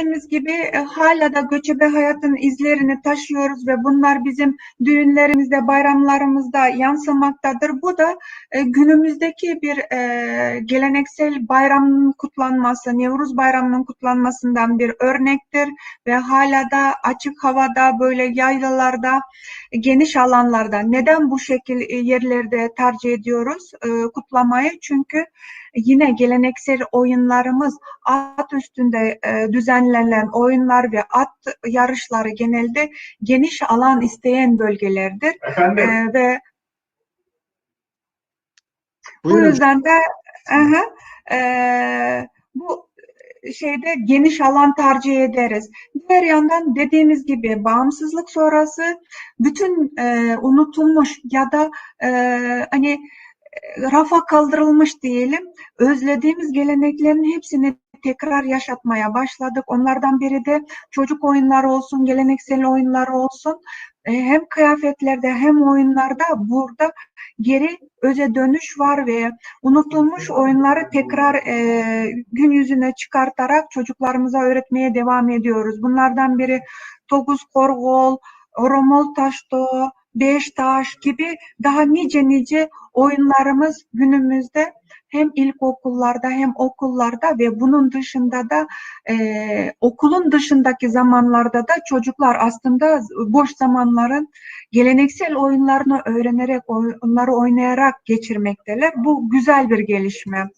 Dediğimiz gibi e, hala da göçebe hayatın izlerini taşıyoruz ve bunlar bizim düğünlerimizde, bayramlarımızda yansımaktadır. Bu da e, günümüzdeki bir e, geleneksel bayramın kutlanması, Nevruz Bayramı'nın kutlanmasından bir örnektir ve hala da açık havada böyle yaylalarda, geniş alanlarda neden bu şekil e, yerlerde tercih ediyoruz e, kutlamayı? Çünkü yine geleneksel oyunlarımız at üstünde e, düzenlenen oyunlar ve at yarışları genelde geniş alan isteyen bölgelerdir Efendim, ve bu Buyurun. yüzden de aha, e, bu şeyde geniş alan tercih ederiz. Diğer yandan dediğimiz gibi bağımsızlık sonrası bütün e, unutulmuş ya da e, hani e, rafa kaldırılmış diyelim özlediğimiz geleneklerin hepsini tekrar yaşatmaya başladık. Onlardan biri de çocuk oyunları olsun, geleneksel oyunlar olsun. E, hem kıyafetlerde hem oyunlarda burada geri öze dönüş var ve unutulmuş oyunları tekrar e, gün yüzüne çıkartarak çocuklarımıza öğretmeye devam ediyoruz. Bunlardan biri Toguz Korgol, Romol Taşto, Beş Taş gibi daha nice nice oyunlarımız günümüzde hem ilkokullarda hem okullarda ve bunun dışında da e, okulun dışındaki zamanlarda da çocuklar aslında boş zamanların geleneksel oyunlarını öğrenerek, onları oynayarak geçirmekteler. Bu güzel bir gelişme.